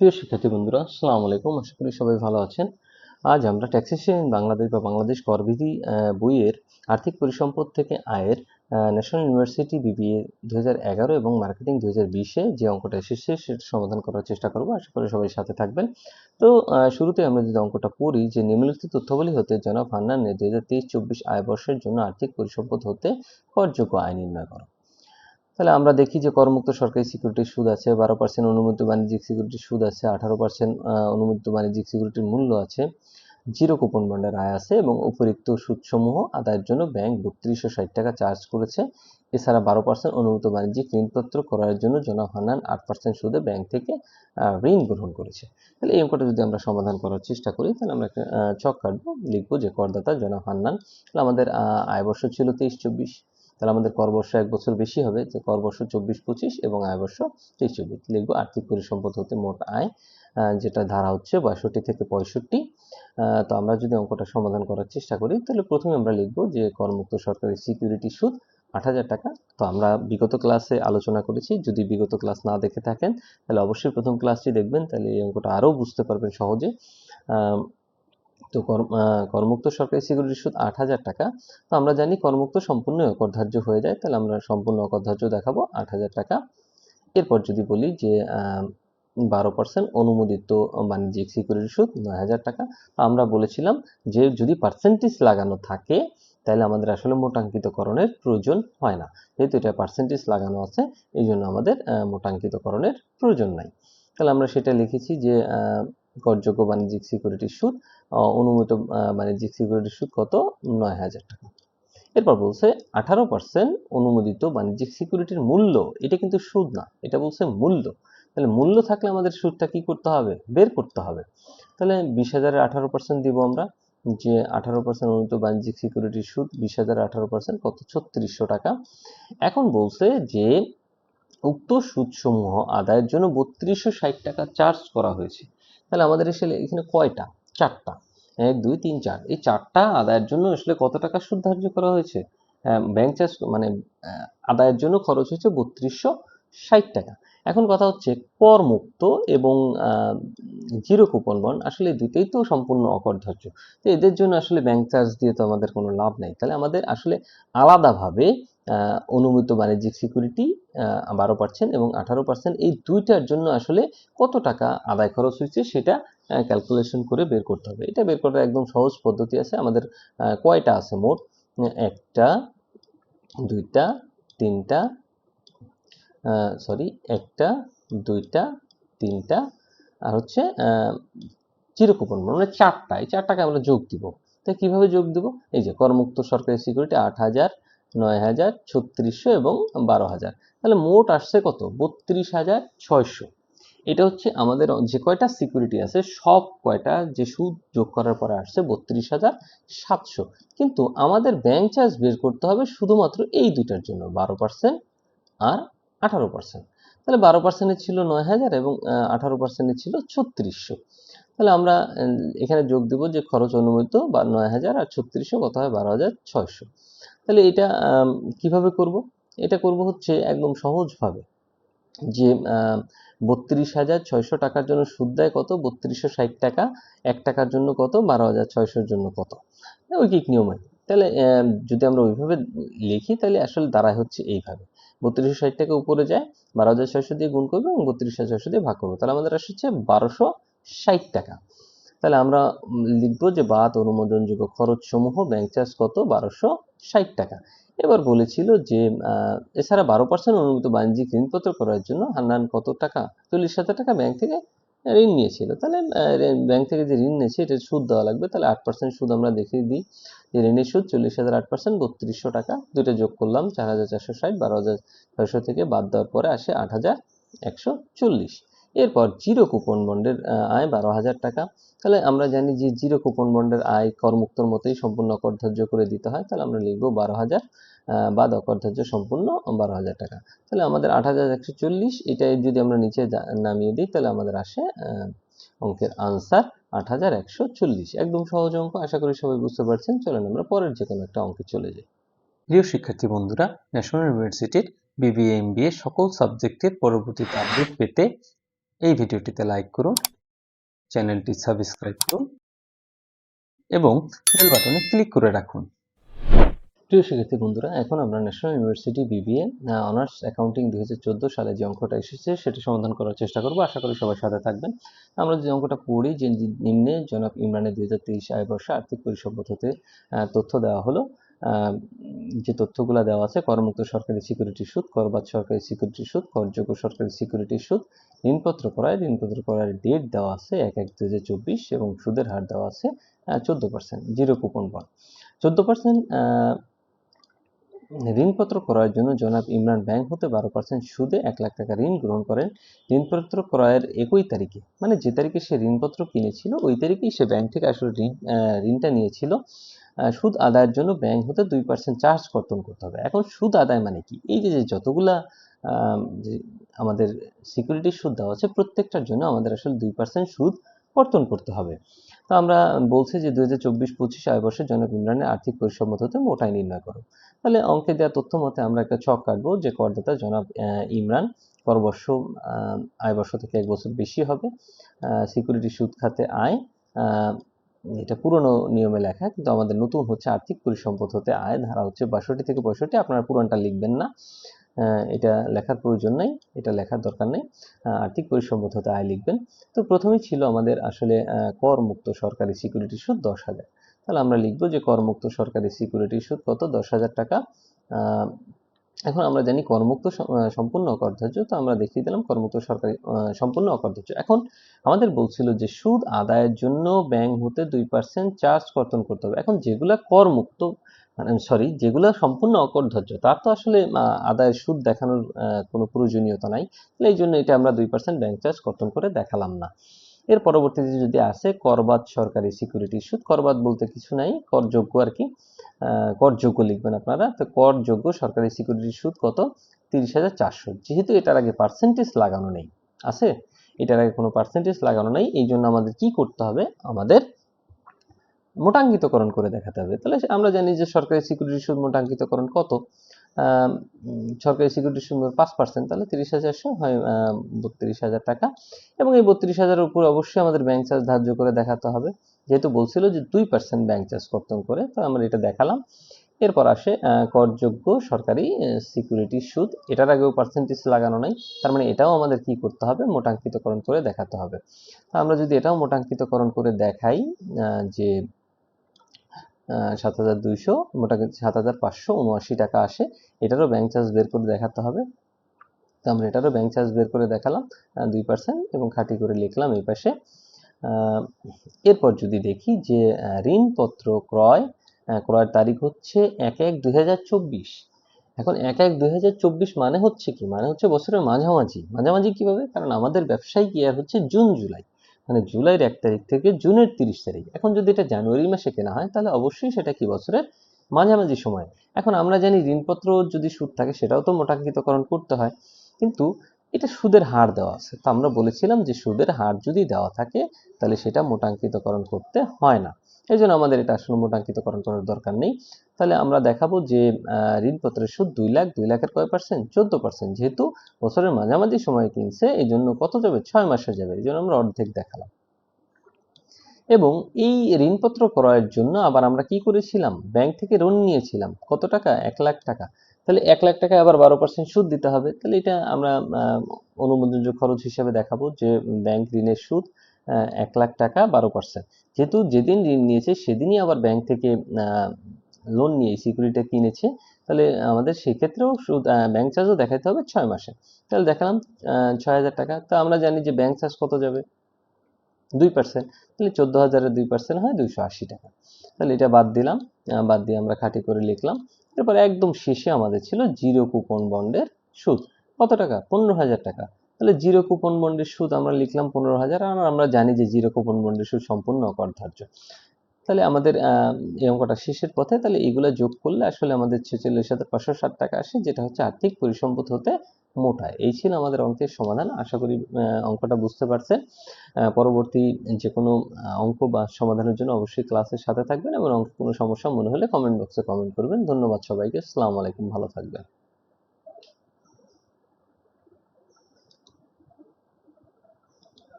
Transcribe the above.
প্রিয় শিক্ষার্থী বন্ধুরা, আসসালামু আলাইকুম। আশা করি সবাই ভালো আছেন। আজ আমরা ট্যাক্সেশন, বাংলাদেশ বা বাংলাদেশ করবিধি বইয়ের আর্থিক পরিসম্পদ থেকে আয়ের ন্যাশনাল ইউনিভার্সিটি বিবিএ দু এগারো এবং মার্কেটিং দু হাজার বিশে যে অঙ্কটা এসেছে সেটা সমাধান করার চেষ্টা করব। আশা করি সবাই সাথে থাকবেন। তো শুরুতে আমরা যদি অঙ্কটা পড়ি, যে নিম্নলিখিত তথ্যাবলী হতে জনাব হান্নানের দু হাজার তেইশ চব্বিশ আয় বর্ষের জন্য আর্থিক পরিসম্পদ হতে করযোগ্য আয় নির্ণয় করো। তাহলে আমরা দেখি যে করমুক্ত সরকারি সিকিউরিটির সুদ আছে, বারো পার্সেন্ট অনুমোদিত বাণিজ্যিক সিকিউরিটির সুদ আছে, আঠারো পার্সেন্ট অনুমোদিত বাণিজ্যিক সিকিউরিটির মূল্য আছে। জিরো কুপন বন্ডের আয় আছে এবং উপরিক্ত সুদসমূহ আদায়ের জন্য ব্যাংক বত্রিশশো ষাট টাকা চার্জ করেছে। এছাড়া বারো পার্সেন্ট অনুমোদিত বাণিজ্যিক ঋণপত্র করার জন্য জনাব হান্নান আট পার্সেন্ট সুদে ব্যাংক থেকে ঋণ গ্রহণ করেছে। তাহলে এই অঙ্কটা যদি আমরা সমাধান করার চেষ্টা করি, তাহলে আমরা একটা ছক কাটবো। লিখব যে করদাতা জনাব তাহলে আমাদের আয় বর্ষ ছিল তেইশ চব্বিশ। তাহলে আমাদের কর বর্ষ এক বছর বেশি হবে যে কর বর্ষ চব্বিশ পঁচিশ এবং আয় বর্ষ তেইশ চব্বিশ। লিখব আর্থিক পরিসম্পদ হতে মোট আয় যেটা ধারা হচ্ছে বাষট্টি থেকে পঁয়ষট্টি। তো আমরা যদি অঙ্কটা সমাধান করার চেষ্টা করি, তাহলে প্রথমে আমরা লিখব যে করমুক্ত সরকারি সিকিউরিটি সুদ আট হাজার টাকা। তো আমরা বিগত ক্লাসে আলোচনা করেছি, যদি বিগত ক্লাস না দেখে থাকেন, তাহলে অবশ্যই প্রথম ক্লাসটি দেখবেন, তাহলে এই অঙ্কটা আরও বুঝতে পারবেন সহজে। তো করমুক্ত সরকারি সিকিউরিটি সুদ আট হাজার টাকা। তো আমরা জানি করমুক্ত সম্পূর্ণ অকরধার্য হয়ে যায়, তাহলে আমরা সম্পূর্ণ অকরধার্য দেখাবো আট হাজার টাকা। এরপর যদি বলি যে বারো পার্সেন্ট অনুমোদিত বাণিজ্যিক সিকিউরিটি সুদ নয় হাজার টাকা আমরা বলেছিলাম যে যদি পার্সেন্টেজ লাগানো থাকে, তাহলে আমাদের আসলে মোটাঙ্কিতকরণের প্রয়োজন হয় না। যেহেতু এটা পার্সেন্টেজ লাগানো আছে, এই জন্য আমাদের মোটাঙ্কিতকরণের প্রয়োজন নাই। তাহলে আমরা সেটা লিখেছি যে করযোগ্য বাণিজ্যিক সিকিউরিটির সুদ আহ, অনুমোদিত বাণিজ্যিক সিকিউরিটির সুদ কত? নয় হাজার টাকা। এরপর বলছে আঠারো পার্সেন্ট অনুমোদিত বাণিজ্যিক সিকিউরিটির মূল্য এটা কিন্তু সুদ না এটা বলছে মূল্য। তাহলে মূল্য থাকলে আমাদের সুদটা কি করতে হবে? বের করতে হবে। তাহলে বিশ হাজারের আঠারো পার্সেন্ট দিব আমরা যে আঠারো পার্সেন্ট অনুমোদিত বাণিজ্যিক সিকিউরিটির সুদ বিশ হাজার আঠারো পার্সেন্ট কত? ছত্রিশশো টাকা। এখন বলছে যে উক্ত সুদসমূহ আদায়ের জন্য বত্রিশশো ষাট টাকা চার্জ করা হয়েছে। তাহলে আমাদের আসলে এখানে কয়টা? চারটা। এক, দুই, তিন, চার। এই চারটা আদায়ের জন্য আসলে কত টাকা সুদ ধার্য করা হয়েছে? ব্যাংক চার্জ মানে আদায়ের জন্য খরচ হয়েছে বত্রিশশো ষাট টাকা। এখন কথা হচ্ছে কর মুক্ত এবং জিরো কুপন বন্ড আসলে দুটোই তো সম্পূর্ণ অকরধার্য। তো এদের জন্য আসলে ব্যাংক চার্জ দিয়ে তো আমাদের কোনো লাভ নেই। তাহলে আমাদের আসলে আলাদাভাবে আহ, অনুমোদিত বাণিজ্যিক সিকিউরিটি বারো পার্সেন্ট এবং আঠারো পার্সেন্ট এই দুইটার জন্য আসলে কত টাকা আদায় খরচ হয়েছে সেটা ক্যালকুলেশন করে বের করতে হবে। এটা বের করার একদম সহজ পদ্ধতি আছে। আমাদের কয়টা আছে মোট? একটা দুইটা তিনটা সরি একটা দুইটা তিনটা আর হচ্ছে জিরো কুপন মানে চারটা এই চারটাকে আমরা যোগ দিব। তো কীভাবে যোগ দিব? এই যে করমুক্ত সরকারি সিকিউরিটি আট হাজার, নয় হাজার, ছত্রিশশো এবং বারো হাজার। তাহলে মোট আসছে কত? বত্রিশ হাজার ছয়শো। এটা হচ্ছে আমাদের যে কয়টা সিকিউরিটি আছে, সব কয়টা যে সুদ যোগ করার পরে আসছে বত্রিশ হাজার সাতশো। কিন্তু আমাদের ব্যাংক চার্জ বের করতে হবে শুধুমাত্র এই দুইটার জন্য, বারো পার্সেন্ট আর আঠারো পার্সেন্ট তাহলে বারো পার্সেন্টের ছিল নয় হাজার এবং আঠারো পার্সেন্টের ছিল ছত্রিশশো। তাহলে আমরা এখানে যোগ দেব যে খরচ অনুমোদিত বা নয় হাজার আর ছত্রিশশো কত হয়? বারো হাজার ছয়শো। তাহলে এটা কীভাবে করব? এটা করব হচ্ছে একদম সহজভাবে যে বত্রিশ হাজার ছয়শো টাকার জন্য সুদ দেয় কত? বত্রিশশো ষাট টাকা, এক টাকার জন্য কত? বারো হাজার ছয়শোর জন্য কত? ওই ঐকিক নিয়মে। তাহলে যদি আমরা ওইভাবে লিখি, তাহলে আসলে দাঁড়ায় হচ্ছে এইভাবে। বত্রিশশো ষাট টাকা উপরে যায়, বারো হাজার ছয়শো দিয়ে গুণ করব এবং বত্রিশ হাজার ছয়শো দিয়ে ভাগ করব। তাহলে আমাদের আসছে বারোশো ষাট টাকা। তাহলে আমরা লিখব যে বাদ অনুমোদনযোগ্য খরচ সমূহ ব্যাংক চার্জ কত? বারোশো ষাট টাকা। এবার বলেছিল যে এছাড়া বারো পার্সেন্ট অনুমোদিত বাণিজ্যিক ঋণপত্র করার জন্য হান্নান কত টাকা? চল্লিশ হাজার টাকা ব্যাংক থেকে ঋণ নিয়েছিল। তাহলে ব্যাংক থেকে যে ঋণ নিয়েছে, এটা সুদ দেওয়া লাগবে। তাহলে আট পার্সেন্ট সুদ আমরা দেখিয়ে দিই। ঋণের সুদ চল্লিশ হাজার আট পার্সেন্ট বত্রিশশো টাকা, দুইটা যোগ করলাম চার হাজার চারশো ষাট, বারো হাজার ছয়শো থেকে বাদ দেওয়ার পরে আসে আট হাজার একশো চল্লিশ। এরপর জিরো কুপন বন্ডের আয় বারো হাজার টাকা। তাহলে আমরা জানি যে জিরো কুপন বন্ডের আয় করমুক্তর মতোই সম্পূর্ণ অকরধার্য করে দিতে হয়। তাহলে আমরা লিখব বারো হাজার বাদ অকরধার্য সম্পূর্ণ বারো হাজার টাকা। তাহলে আমাদের আট হাজার একশো চল্লিশ, এটাই যদি আমরা নিচে নামিয়ে দিই, তাহলে আমাদের আসে অঙ্কের আনসার আট হাজার একশো চল্লিশ। একদম সহজ অঙ্ক, আশা করি সবাই বুঝতে পারছেন। চলেন আমরা পরের যে কোনো একটা অঙ্কে চলে যাই। প্রিয় শিক্ষার্থী বন্ধুরা ন্যাশনাল ইউনিভার্সিটির বিবিএ এমবিএ সকল সাবজেক্টের পরবর্তীতে আপডেট পেতে এই ভিডিওটিতে লাইক করুন, চ্যানেলটি সাবস্ক্রাইব করুন এবং বেল বাটনে ক্লিক করে রাখুন। প্রিয় শিক্ষার্থী বন্ধুরা, এখন আমরা national university BBA honours accounting দু হাজার চোদ্দ সালে যে অঙ্কটা এসেছে সেটা সমাধান করার চেষ্টা করব। আশা করি সবাই সাথে থাকবেন। আমরা যে অঙ্কটা পড়ি, যে নিম্নে জনাব ইমরানের দুই হাজার তেইশ আয় বর্ষে আর্থিক পরিসম্পদ হতে তথ্য দেওয়া হলো। যে তথ্যগুলো দেওয়া আছে, করমুক্ত সরকারি সিকিউরিটি সুদ, করবাদ সরকারি সিকিউরিটি সুদ, করযোগ্য সরকারি সিকিউরিটি সুদ, ঋণপত্র করায় ঋণপত্র করার ডেট দেওয়া আছে এক এক চব্বিশ এবং সুদের হার দেওয়া আছে চোদ্দ পার্সেন্ট জিরো কুপন বন চোদ্দ পার্সেন্ট ঋণপত্র ক্রয়ের জন্য জনাব ইমরান ব্যাংক হতে বারো পার্সেন্ট সুদে এক লাখ টাকা ঋণ গ্রহণ করেন। ঋণপত্র ক্রয়ের একই তারিখে মানে যে তারিখে সে ঋণপত্র কিনেছিল, ওই তারিখেই সে ব্যাংক থেকে আসলে ঋণ ঋণটা নিয়েছিল। সুদ আদায়ের জন্য ব্যাংক হতে দুই পার্সেন্ট চার্জ কর্তন করতে হবে। এখন সুদ আদায় মানে কি? এই যে যতগুলা আমাদের সিকিউরিটি সুদ দেওয়া আছে, প্রত্যেকটার জন্য আমাদের আসলে দুই পার্সেন্ট সুদ কর্তন করতে হবে। তো আমরা বলছি যে, দুই হাজার চব্বিশ পঁচিশ আয় বর্ষে জনক ইমরানের আর্থিক পরিসম্মত হতে মোটাই নির্ণয় করো। তাহলে অঙ্কে দেওয়া তথ্য মতে আমরা একটা ছক কাটবো যে করদাতা জনাব ইমরান করবর্ষ আয় বর্ষ থেকে এক বছর বেশি হবে। সিকিউরিটি সুদ খাতে আয়। এটা পুরনো নিয়মে লেখা, কিন্তু আমাদের নতুন হচ্ছে আর্থিক পরিসম্পদ হতে আয়। ধারা হচ্ছে বাষট্টি থেকে পঁয়ষট্টি, আপনারা পুরনটা লিখবেন না। এটা লেখার প্রয়োজন নেই, এটা লেখার দরকার নেই। আর্থিক পরিসম্পদ হতে আয় লিখবেন। তো প্রথমেই ছিল আমাদের আসলে করমুক্ত সরকারি সিকিউরিটি সুদ দশ হাজার। তাহলে আমরা লিখব যে করমুক্ত সরকারি সিকিউরিটি সুদ কত? দশ হাজার টাকা। এখন আমরা জানি করমুক্ত সম্পূর্ণ অকরধার্য। তো আমরা দেখিয়ে দিলাম করমুক্ত সরকারি সম্পূর্ণ অকরধার্য। এখন আমাদের বলছিল যে সুদ আদায়ের জন্য ব্যাংক হতে দুই পার্সেন্ট চার্জ কর্তন করতে হবে। এখন যেগুলা করমুক্ত সরি যেগুলো সম্পূর্ণ অকরধার্য, তার তো আসলে আদায়ের সুদ দেখানোর কোনো প্রয়োজনীয়তা নাই। তাহলে এই জন্য এটা আমরা দুই পার্সেন্ট ব্যাংক চার্জ কর্তন করে দেখালাম না। এর পরবর্তীতে যদি আসে করবাদ সরকারি সিকিউরিটি সুদ করবাদ বলতে কিছু নাই, করযোগ্য আর কি করযোগ্য লিখবেন আপনারা, তো করযোগ্য সরকারি সিকিউরিটি সুদ কত? তিরিশ হাজার চারশো। যেহেতু এটার আগে পার্সেন্টেজ লাগানো নেই, আছে? এটার আগে কোনো পার্সেন্টেজ লাগানো নেই এই জন্য আমাদের কি করতে হবে? আমাদের মোটাঙ্কিতকরণ করে দেখাতে হবে। তাহলে আমরা জানি যে সরকারি সিকিউরিটি সুদ মোটাঙ্কিতকরণ কত? সরকারি সিকিউরিটি সুদ পাঁচ পার্সেন্ট তাহলে তিরিশ হাজারশো হয় বত্রিশ হাজার টাকা। এবং এই বত্রিশ হাজারের উপর অবশ্যই আমাদের ব্যাংক চার্জ ধার্য করে দেখাতে হবে। যেহেতু বলছিল যে দুই পার্সেন্ট ব্যাংক চার্জ কর্তন করে, তো আমরা এটা দেখালাম। এরপর আসে করযোগ্য সরকারি সিকিউরিটি সুদ। এটার আগেও পার্সেন্টেজ লাগানো নাই। তার মানে এটাও আমাদের কি করতে হবে? মোটাঙ্কিতকরণ করে দেখাতে হবে। আমরা যদি এটাও মোটাঙ্কিতকরণ করে দেখাই যে সাত হাজার দুইশো মোটামুটি সাত হাজার পাঁচশো উনআশি টাকা আসে। এটারও ব্যাংক চার্জ বের করে দেখাতে হবে। তো আমরা এটারও ব্যাংক চার্জ বের করে দেখালাম দুই পার্সেন্ট এবং খাঁটি করে লিখলাম এই পাশে। এরপর যদি দেখি যে ঋণপত্র ক্রয় ক্রয়ের তারিখ হচ্ছে এক এক দুই এখন এক এক দুই মানে হচ্ছে কি? মানে হচ্ছে বছরের মাঝামাঝি। মাঝামাঝি কীভাবে? কারণ আমাদের ব্যবসায়িক ইয়ার হচ্ছে জুন, জুলাই। মানে জুলাইয়ের এক তারিখ থেকে জুনের তিরিশ তারিখ। এখন যদি এটা জানুয়ারি মাসে কেনা হয়, তাহলে অবশ্যই সেটা কি বছরের মাঝামাঝি সময়। এখন আমরা জানি ঋণপত্র যদি সুদ থাকে, সেটাও তো মোটাঙ্কিতকরণ করতে হয়। কিন্তু এটা সুদের হার দেওয়া আছে। তো আমরা বলেছিলাম যে সুদের হার যদি দেওয়া থাকে, তাহলে সেটা মোটাঙ্কিতকরণ করতে হয় না। এই জন্য আমাদের এটা আসলে মোটাঙ্কিতকরণ করার দরকার নেই। তাহলে আমরা দেখাবো যে ঋণপত্রের সুদ দুই লাখ, দুই লাখের কয় পার্সেন্ট চোদ্দ পার্সেন্ট যেহেতু বছরের মাঝামাঝি সময় কিনছে এই জন্য কত যাবে? ছয় মাসে যাবে। এই জন্য আমরা অর্ধেক দেখালাম। এবং এই ঋণপত্র ক্রয়ের জন্য আবার আমরা কি করেছিলাম? ব্যাংক থেকে ঋণ নিয়েছিলাম। কত টাকা? এক লাখ টাকা। তাহলে এক লাখ টাকায় আবার বারো পার্সেন্ট সুদ দিতে হবে। তাহলে এটা আমরা অনুমোদনযোগ্য খরচ হিসেবে দেখাবো যে, ব্যাংক ঋণের সুদ এক লাখ টাকা, বারো পার্সেন্ট যেহেতু যেদিন ঋণ নিয়েছে, সেদিনই আবার ব্যাংক থেকে লোন নিয়ে সিকিউরিটি কিনেছে, তাহলে আমাদের সেক্ষেত্রেও সুদ ব্যাংক চার্জও দেখাতে হবে ছয় মাসে। তাহলে দেখালাম ছয় হাজার টাকা। তো আমরা জানি যে ব্যাংক চার্জ কত যাবে? দুই পার্সেন্ট তাহলে চোদ্দ হাজারের দুই পার্সেন্ট হয় দুইশো আশি টাকা। তাহলে এটা বাদ দিলাম বাদ দিয়ে আমরা খাঁটি করে লিখলাম। এরপর একদম শেষে আমাদের ছিল জিরো কুপন বন্ডের সুদ। কত টাকা? পনেরো হাজার টাকা। তাহলে জিরো কুপন বন্ডের সুদ আমরা লিখলাম পনেরো হাজার, আর আমরা জানি যে জিরো কুপন বন্ডের সুদ সম্পূর্ণ অকরধার্য। তাহলে আমাদের এই অঙ্কটা শেষের পথে তাহলে এগুলো যোগ করলে আসলে আমাদের ছেচল্লিশ হাজার পাঁচশো ষাট টাকা আসে, যেটা হচ্ছে আর্থিক পরিসম্পদ হতে মোটা এই ছিল আমাদের অঙ্কের সমাধান। আশা করি অঙ্কটা বুঝতে পারছেন। পরবর্তী যে কোনো অঙ্ক বা সমাধানের জন্য অবশ্যই ক্লাসের সাথে থাকবেন এবং অঙ্কে কোনো সমস্যা মনে হলে কমেন্ট বক্সে কমেন্ট করবেন। ধন্যবাদ সবাইকে। আসসালামু আলাইকুম। ভালো থাকবেন।